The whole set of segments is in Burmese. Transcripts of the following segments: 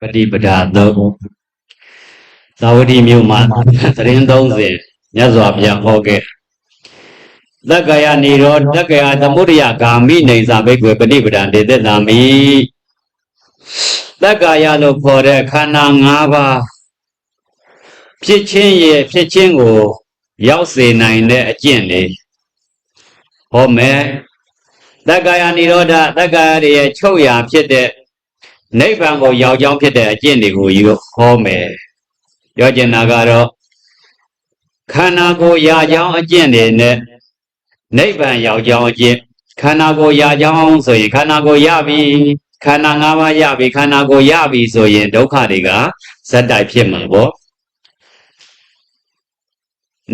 ပฏิပဒါသုံးသာဝတိမြို့မှာသတင်း30မြတ်စွာဘုရားဟောခဲ့သက္ကယနေရောသက္ကယသမုဒယဂာမိနေသာဘိက္ခွေပฏิပဒံတေသက်သာမိသက္ကယလို့ခေါ်တဲ့ခန္ဓာ၅ပါးဖြစ်ချင်းရဲ့ဖြစ်ချင်းကို ရောက်စေနိုင်တဲ့အကျင့်လေးဟောမယ်သက္ကယនិရောဓသက္ကယရဲ့ချုပ်ရာဖြစ်တဲ့ နိဗ္ဗာန်ကိုရောက်ကြောင်းဖြစ်တဲ့အကျင့်တွေကိုယူဟောမယ်ပြောချင်တာကတော့ခန္ဓာကိုယ်ရာကြောင်းအကျင့်တွေနဲ့နိဗ္ဗာန်ရောက်ကြောင်းအကျင့်ခန္ဓာကိုယ်ရာကြောင်းဆိုရင်ခန္ဓာကိုယ်ရပြီခန္ဓာ၅ပါးရပြီခန္ဓာကိုယ်ရပြီဆိုရင်ဒုက္ခတွေကဇက်တိုက်ဖြစ်မှာပေါ့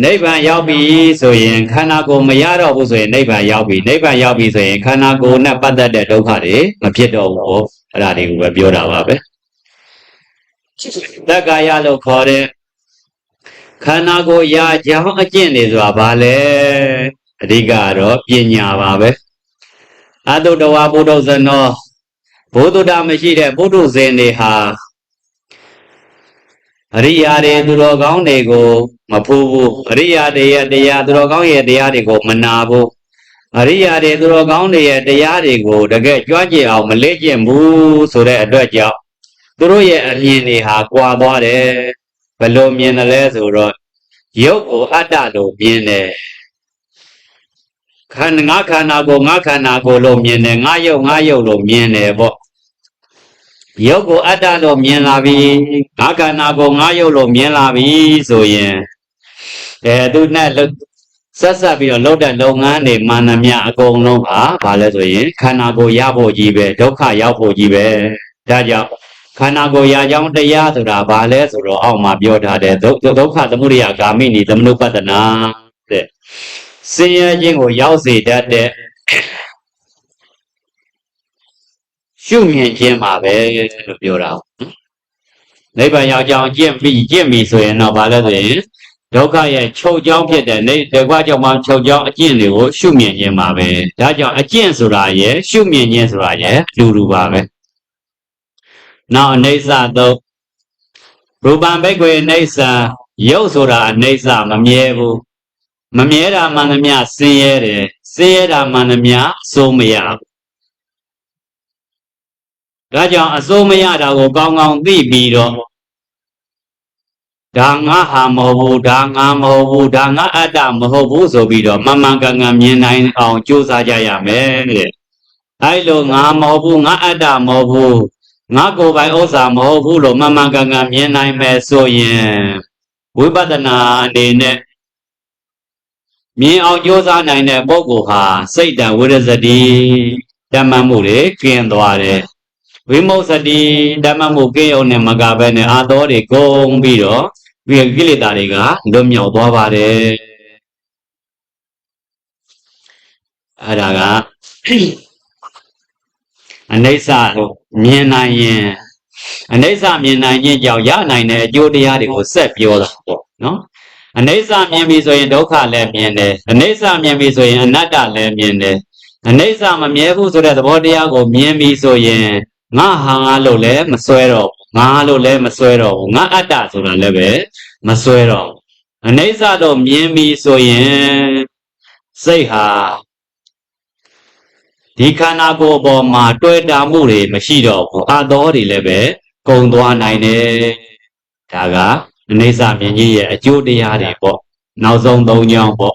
နိဗ္ဗာန်ရောက်ပြီဆိုရင်ခန္ဓာကိုယ်မရတော့ဘူးဆိုရင်နိဗ္ဗာန်ရောက်ပြီနိဗ္ဗာန်ရောက်ပြီဆိုရင်ခန္ဓာကိုယ်နဲ့ပတ်သက်တဲ့ဒုက္ခတွေမဖြစ်တော့ဘူးပေါ့အဲ့ဒါတွေကိုပဲပြောတာပါပဲတက္ကာယလို့ခေါ်တဲ့ခန္ဓာကိုယ်ရာကြောင်းအကျင့်တွေဆိုတာဘာလဲအဓိကတော့ပညာပါပဲအတုတဝါဘုဒ္ဓဇနောဘုဒ္ဓတာမရှိတဲ့ဘုဒ္ဓဇင်တွေဟာ အရိယာတွေသူတော်ကောင်းတွေကိုမဖူးဘူးအရိယာတွေရဲ့တရားသူတော်ကောင်းရဲ့တရားတွေကိုမနာဘူးအရိယာတွေသူတော်ကောင်းတွေရဲ့တရားတွေကိုတကယ်ကြွကြင်အောင်မလေ့ကျင့်ဘူးဆိုတဲ့အတွက်ကြောင့်သူတို့ရဲ့အမြင်တွေဟာကွာသွားတယ်ဘယ်လိုမြင်တယ်လဲဆိုတော့ရုပ်ကိုအတ္တလို့မြင်တယ်ခန္ဓာငါခန္ဓာကိုငါခန္ဓာကိုလို့မြင်တယ်ငါယုတ်ငါယုတ်လို့မြင်တယ်ပေါ့ ရုပ်ကိုအတ္တလို့မြင်လာပြီငါခန္ဓာကိုငါယုတ်လို့မြင်လာပြီဆိုရင်အဲသူနဲ့ဆက်ဆက်ပြီးတော့လုပ်တဲ့လုပ်ငန်းတွေမာနမြအကုန်လုံးဟာဘာလဲဆိုရင်ခန္ဓာကိုရဖို့ကြီးပဲဒုက္ခရောက်ဖို့ကြီးပဲဒါကြောင့်ခန္ဓာကိုယ်ရာကြောင်းတရားဆိုတာဘာလဲဆိုတော့အောက်မှာပြောထားတဲ့ဒုဒုက္ခသမုဒယဂာမိနိသမနုပတ္တနာတဲ့ဆင်းရဲခြင်းကိုရောက်စေတတ်တဲ့ ရှုမြင်ခြင်းပါပဲလို့ပြောတာနိဗ္ဗာန်ရောက်ကြောင်းကျင့်ပြီးကျင့်ပြီဆိုရင်တော့ဘာလဲဆိုရင်ဒုက္ခရဲ့ချုပ်ကြောင်းဖြစ်တဲ့နေဒုက္ခကြောင့်မှချုပ်ကြောင်းအကျင့်တွေကိုရှုမြင်ခြင်းပါပဲဒါကြောင့်အကျင့်ဆိုတာရဲ့ရှုမြင်ခြင်းဆိုတာရဲ့အတူတူပါပဲနောက်အနေဆတော့ရူပံဘိက္ခွေအနေဆာရုပ်ဆိုတာအနေဆာမမြဲဘူးမမြဲတာမှန်သမျှဆင်းရဲတယ်ဆင်းရဲတာမှန်သမျှအစိုးမရဘူး ဒါကြောင့်အစိုးမရတာကိုကောင်းကောင်းသိပြီးတော့ဒါငါဟာမဟုတ်ဘူးဒါငါမဟုတ်ဘူးဒါငါအတ္တမဟုတ်ဘူးဆိုပြီးတော့မမှန်ကန်ကန်မြင်နိုင်အောင်ကြိုးစားကြရမယ်တဲ့အဲလိုငါမဟုတ်ဘူးငါအတ္တမဟုတ်ဘူးငါကိုယ်ပိုင်ဥစ္စာမဟုတ်ဘူးလို့မမှန်ကန်ကန်မြင်နိုင်မယ်ဆိုရင်ဝိပဿနာအနေနဲ့မြင်အောင်ကြိုးစားနိုင်တဲ့ပုဂ္ဂိုလ်ဟာစိတ်တံဝိရဇတိဓမ္မမှုတွေကင်းသွားတယ် ဝိမု ක්ත တိဓမ္မမှုကင်းုံနဲ့မကဘဲနဲ့အာတော်တွေကုန်ပြီးတော့ဒီကိလေသာတွေကလွတ်မြောက်သွားပါတယ်အဲ့ဒါကအနိစ္စကိုမြင်နိုင်ရင်အနိစ္စမြင်နိုင်ခြင်းကြောင့်ရနိုင်တဲ့အကျိုးတရားတွေကိုဆက်ပြောတာပေါ့နော်အနိစ္စမြင်ပြီဆိုရင်ဒုက္ခလည်းမြင်တယ်အနိစ္စမြင်ပြီဆိုရင်အနတ္တလည်းမြင်တယ်အနိစ္စမမြဲဘူးဆိုတဲ့သဘောတရားကိုမြင်ပြီဆိုရင် ငါဟာငါလို့လည်းမစွဲတော့ဘူးငါလို့လည်းမစွဲတော့ဘူးငါအတ္တဆိုတာလည်းပဲမစွဲတော့ဘူးအနိစ္စတော့မြင်ပြီဆိုရင်စိတ်ဟာဒီခန္ဓာကိုယ်ပေါ်မှာတွေ့တာမှုတွေမရှိတော့ဘူးအတော်တွေလည်းပဲကုံသွားနိုင်တယ်ဒါကအနိစ္စမြင်ကြီးရဲ့အကျိုးတရားတွေပေါ့နောက်ဆုံး၃ကြောင်းပေါ့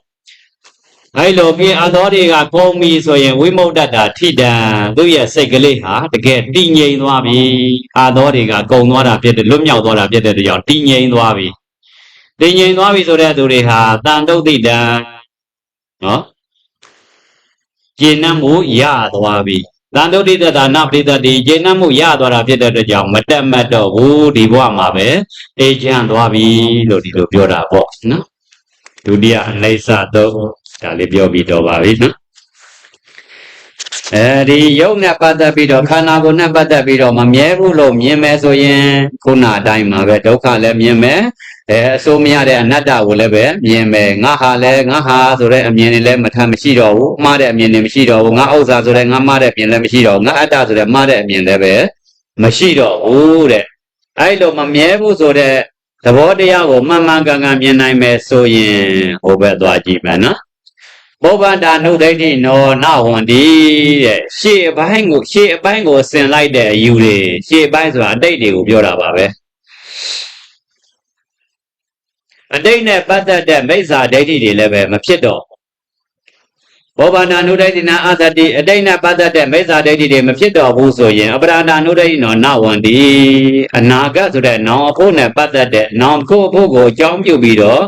အဲလိုပြင်အတော်တွေကကုံပြီဆိုရင်ဝိမု ddta ထိတံသူ့ရဲ့စိတ်ကလေးဟာတကယ်တည်ငြိမ်သွားပြီအတော်တွေကကုံသွားတာဖြစ်တယ်လွတ်မြောက်သွားတာဖြစ်တဲ့ကြောင့်တည်ငြိမ်သွားပြီတည်ငြိမ်သွားပြီဆိုတဲ့သူတွေဟာတန်တုတ်တိတံနော်ကျင့်နှမှုရသွားပြီတန်တုတ်တိတတာနပရိသတိကျင့်နှမှုရသွားတာဖြစ်တဲ့အတွက်ကြောင့်မတက်မတ်တော့ဘူးဒီဘဝမှာပဲအေးချမ်းသွားပြီလို့ဒီလိုပြောတာပေါ့နော်ဒုတိယအနိစ္စတော့ ဒါလေးပြောပြီးတော့ပါပြီနော်အဲဒီယုတ်နဲ့ပတ်သက်ပြီးတော့ခန္ဓာကိုယ်နဲ့ပတ်သက်ပြီးတော့မမြဲဘူးလို့မြင်မယ်ဆိုရင်ခုနအတိုင်းမှာပဲဒုက္ခလည်းမြင်မယ်အဲအစိုးမရတဲ့အနတ္တကိုလည်းပဲမြင်မယ်ငါဟာလည်းငါဟာဆိုတဲ့အမြင်တွေလည်းမထမ်းမရှိတော့ဘူးမှားတဲ့အမြင်တွေမရှိတော့ဘူးငါဥစ္စာဆိုတဲ့ငါမှားတဲ့အမြင်လည်းမရှိတော့ဘူးငါအတ္တဆိုတဲ့မှားတဲ့အမြင်လည်းပဲမရှိတော့ဘူးတဲ့အဲ့လိုမမြဲဘူးဆိုတဲ့သဘောတရားကိုမှန်မှန်ကန်ကန်မြင်နိုင်မယ်ဆိုရင်ဟိုဘက်သွားကြည့်မယ်နော် ဘောဗန္တာနုဒိဋ္ဌိနောနဝန္တိတဲ့ရှေ့အပိုင်းကိုရှေ့အပိုင်းကိုဆင်လိုက်တဲ့အယူတွေရှေ့အပိုင်းဆိုတာအတိတ်တွေကိုပြောတာပါပဲအတိတ်နဲ့ပတ်သက်တဲ့မိစ္ဆာဒိဋ္ဌိတွေလည်းပဲမဖြစ်တော့ဘောဗန္တာနုဒိဋ္ဌိနာအသတိအတိတ်နဲ့ပတ်သက်တဲ့မိစ္ဆာဒိဋ္ဌိတွေမဖြစ်တော့ဘူးဆိုရင်အပရာဒနုဒိဋ္ဌိနောနဝန္တိအနာဂတ်ဆိုတဲ့နောင်အဖို့နဲ့ပတ်သက်တဲ့နောင်ကိုအဖို့ကိုအကြောင်းပြုပြီးတော့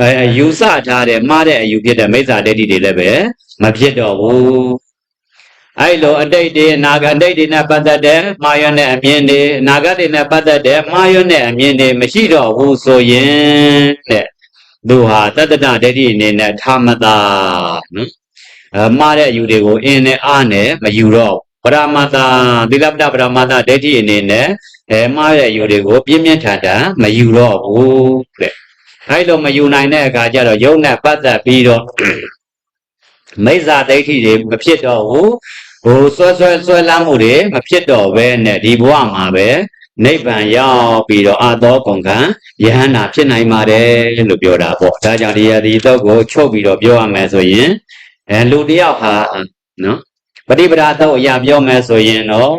အဲအယူဆထားတဲ့မှားတဲ့အယူဖြစ်တဲ့မိစ္ဆာဒိဋ္ဌိတွေလည်းပဲမဖြစ်တော့ဘူးအဲ့လိုအတိတ်တွေအနာဂတ်အတိတ်တွေနဲ့ပတ်သက်တဲ့မှားရွံ့တဲ့အမြင်တွေအနာဂတ်တွေနဲ့ပတ်သက်တဲ့မှားရွံ့တဲ့အမြင်တွေမရှိတော့ဘူးဆိုရင်တဲ့သူဟာတတ္တဒဒိဋ္ဌိအနေနဲ့ထာမတာနော်အမှားတဲ့အယူတွေကိုအင်းနဲ့အားနဲ့မယူတော့ဘူးပရမတာသီလပ္ပဒပရမတာဒိဋ္ဌိအနေနဲ့အဲမှားတဲ့အယူတွေကိုပြင်းပြင်းထန်ထန်မယူတော့ဘူးတဲ့ အဲ့လိုမယူနိုင်တဲ့အခါကျတော့ယုံနဲ့ပတ်သက်ပြီးတော့မိစ္ဆာဒိဋ္ဌိတွေမဖြစ်တော့ဘူးဟိုဆွဲဆွဲဆွဲလမ်းမှုတွေမဖြစ်တော့ဘဲနဲ့ဒီဘဝမှာပဲနိဗ္ဗာန်ရောက်ပြီးတော့အာသောကုန်ကံယဟန္တာဖြစ်နိုင်ပါတယ်လို့ပြောတာပေါ့ဒါကြောင့်ဒီရဒီတော့ကိုချုပ်ပြီးတော့ပြောရမယ်ဆိုရင်အဲလူတစ်ယောက်ဟာနော်ပฏิပဒါတော့အရာပြောမယ်ဆိုရင်တော့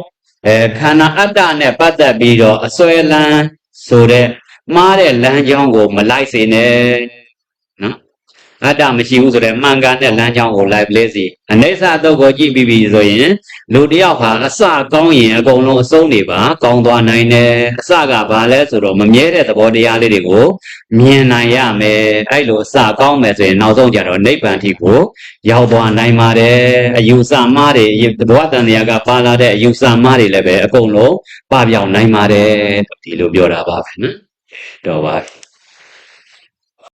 အဲခန္ဓာအတ္တနဲ့ပတ်သက်ပြီးတော့အစွဲလန်းဆိုတဲ့ မှားတဲ့လမ်းကြောင်းကိုမလိုက်စေနဲ့နော်အတ္တမရှိဘူးဆိုတဲ့မှန်ကန်တဲ့လမ်းကြောင်းကိုလိုက်ပလေးစီအနိစ္စအတုတ်ကိုကြည့်ပြီးပြီဆိုရင်လူတစ်ယောက်ဟာအစကောင်းရင်အကုန်လုံးအဆုံးတွေပါကောင်းသွားနိုင်တယ်အစကဘာလဲဆိုတော့မမြဲတဲ့သဘောတရားလေးတွေကိုမြင်နိုင်ရမယ်အဲ့လိုအစကောင်းမယ်ဆိုရင်နောက်ဆုံးကြတော့နိဗ္ဗာန်ထိကိုရောက်သွားနိုင်ပါတယ်အယူဆမှားတွေသဘောတန်တရားကပါလာတဲ့အယူဆမှားတွေလည်းပဲအကုန်လုံးပပြောင်းနိုင်ပါတယ်ဒီလိုပြောတာပါပဲနော် တော်ပါပြီ